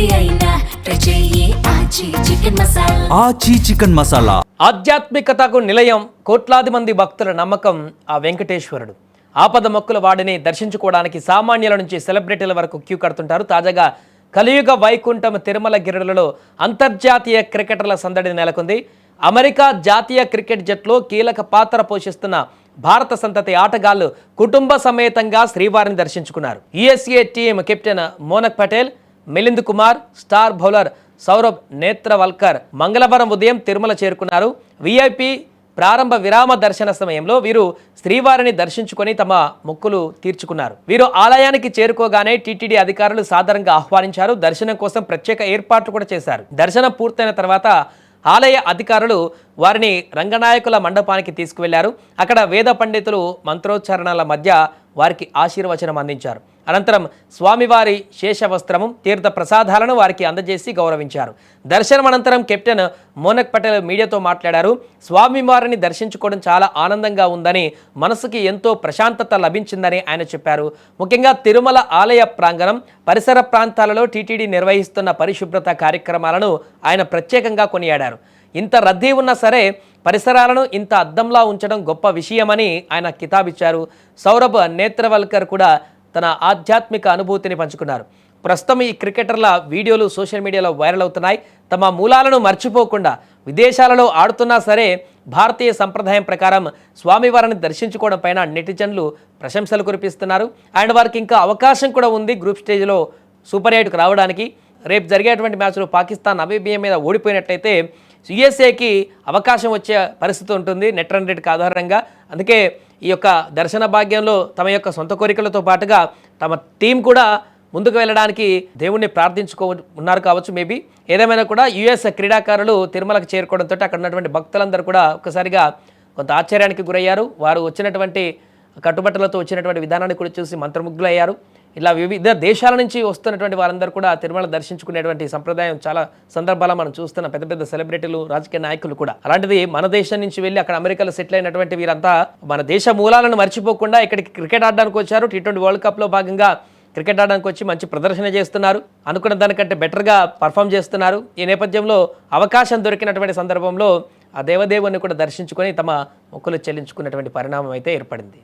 ఏది అయినా ట్రై చెయ్యి Aachi chicken masala. Aachi chicken masala. ఆధ్యాత్మికతకు నిలయం కోట్లాది మంది భక్తుల నమ్మకం ఆ వెంకటేశ్వరుడు. ఆపద మొక్కుల వాడిని దర్శించుకోవడానికి సామాన్యుల నుంచి సెలబ్రిటీల వరకు క్యూ కడుతుంటారు. తాజాగా కలియుగ వైకుంఠం తిరుమల గిరిలలో అంతర్జాతీయ క్రికెటర్ల సందడి నెలకొంది. అమెరికా జాతీయ క్రికెట్ జట్లో కీలక పాత్ర పోషిస్తున్న భారత సంతతి ఆటగాళ్ళు కుటుంబ సమేతంగా శ్రీవారిని దర్శించుకున్నారు. USA team captain Monank Patel Milind Kumar star bowler Saurabh Netravalkar మంగళవారం ఉదయం తిరుమల చేరుకున్నారు. విఐపి ప్రారంభ విరామ దర్శన సమయంలో వీరు శ్రీవారిని దర్శించుకొని తమ మొక్కులు తీర్చుకున్నారు. వీరు ఆలయానికి చేరుకోగానే టీటీడీ అధికారులు సాధారణంగా ఆహ్వానించారు. దర్శనం కోసం ప్రత్యేక ఏర్పాట్లు కూడా చేశారు. దర్శనం పూర్తయిన తర్వాత ఆలయ అధికారులు వారిని రంగనాయకుల మండపానికి తీసుకువెళ్ళారు. అక్కడ వేద పండితులు మంత్రోచ్చారణల మధ్య వారికి ఆశీర్వచనం అందించారు. అనంతరం స్వామివారి శేషవస్త్రము తీర్థ ప్రసాదాలను వారికి అందజేసి గౌరవించారు. దర్శనం అనంతరం కెప్టెన్ మోనక్ పటేల్ మీడియాతో మాట్లాడారు. స్వామివారిని దర్శించుకోవడం చాలా ఆనందంగా ఉందని మనసుకి ఎంతో ప్రశాంతత లభించిందని ఆయన చెప్పారు. ముఖ్యంగా తిరుమల ఆలయ ప్రాంగణం పరిసర ప్రాంతాలలో టీటీడీ నిర్వహిస్తున్న పరిశుభ్రత కార్యక్రమాలను ఆయన ప్రత్యేకంగా కొనియాడారు. ఇంత రద్దీ ఉన్నా సరే పరిసరాలను ఇంత అద్దంలా ఉంచడం గొప్ప విషయమని ఆయన కితాబిచ్చారు. సౌరభ్ నేత్రవల్కర్ కూడా తన ఆధ్యాత్మిక అనుభూతిని పంచుకున్నారు. ప్రస్తుతం ఈ క్రికెటర్ల వీడియోలు సోషల్ మీడియాలో వైరల్ అవుతున్నాయి. తమ మూలాలను మర్చిపోకుండా విదేశాలలో ఆడుతున్నా సరే భారతీయ సంప్రదాయం ప్రకారం స్వామివారిని దర్శించుకోవడం పైన నెటిజన్లు ప్రశంసలు కురిపిస్తున్నారు. అండ్ వారికి ఇంకా అవకాశం కూడా ఉంది గ్రూప్ స్టేజ్లో సూపర్ ఎయిట్కు రావడానికి. రేపు జరిగేటువంటి మ్యాచ్లో పాకిస్తాన్ నమీబియా మీద ఓడిపోయినట్లయితే యుఎస్ఏకి అవకాశం వచ్చే పరిస్థితి ఉంటుంది. నెట్ రన్ రేట్కి ఆధారంగా. అందుకే ఈ యొక్క దర్శన భాగ్యంలో తమ యొక్క సొంత కోరికలతో పాటుగా తమ టీం కూడా ముందుకు వెళ్ళడానికి దేవుణ్ణి ప్రార్థించుకో ఉన్నారు కావచ్చు మేబీ. ఏదేమైనా కూడా యుఎస్ క్రీడాకారులు తిరుమలకు చేరుకోవడంతో అక్కడ ఉన్నటువంటి భక్తులందరూ కూడా ఒక్కసారిగా కొంత ఆశ్చర్యానికి గురయ్యారు. వారు వచ్చినటువంటి కట్టుబట్టలతో వచ్చినటువంటి విధానాన్ని కూడా చూసి మంత్రముగ్ధులయ్యారు. ఇలా వివిధ దేశాల నుంచి వస్తున్నటువంటి వారందరూ కూడా తిరుమల దర్శించుకునేటువంటి సంప్రదాయం చాలా సందర్భాల మనం చూస్తున్న పెద్ద పెద్ద సెలబ్రిటీలు రాజకీయ నాయకులు కూడా. అలాంటిది మన దేశం నుంచి వెళ్ళి అక్కడ అమెరికాలో సెటిల్ అయినటువంటి వీరంతా మన దేశ మూలాలను మర్చిపోకుండా ఇక్కడికి క్రికెట్ ఆడడానికి వచ్చారు. టీ ట్వంటీ వరల్డ్ కప్లో భాగంగా క్రికెట్ ఆడడానికి వచ్చి మంచి ప్రదర్శన చేస్తున్నారు. అనుకున్న దానికంటే బెటర్గా పర్ఫామ్ చేస్తున్నారు. ఈ నేపథ్యంలో అవకాశం దొరికినటువంటి సందర్భంలో ఆ దేవదేవుని కూడా దర్శించుకొని తమ మొక్కులు చెల్లించుకున్నటువంటి పరిణామం అయితే ఏర్పడింది.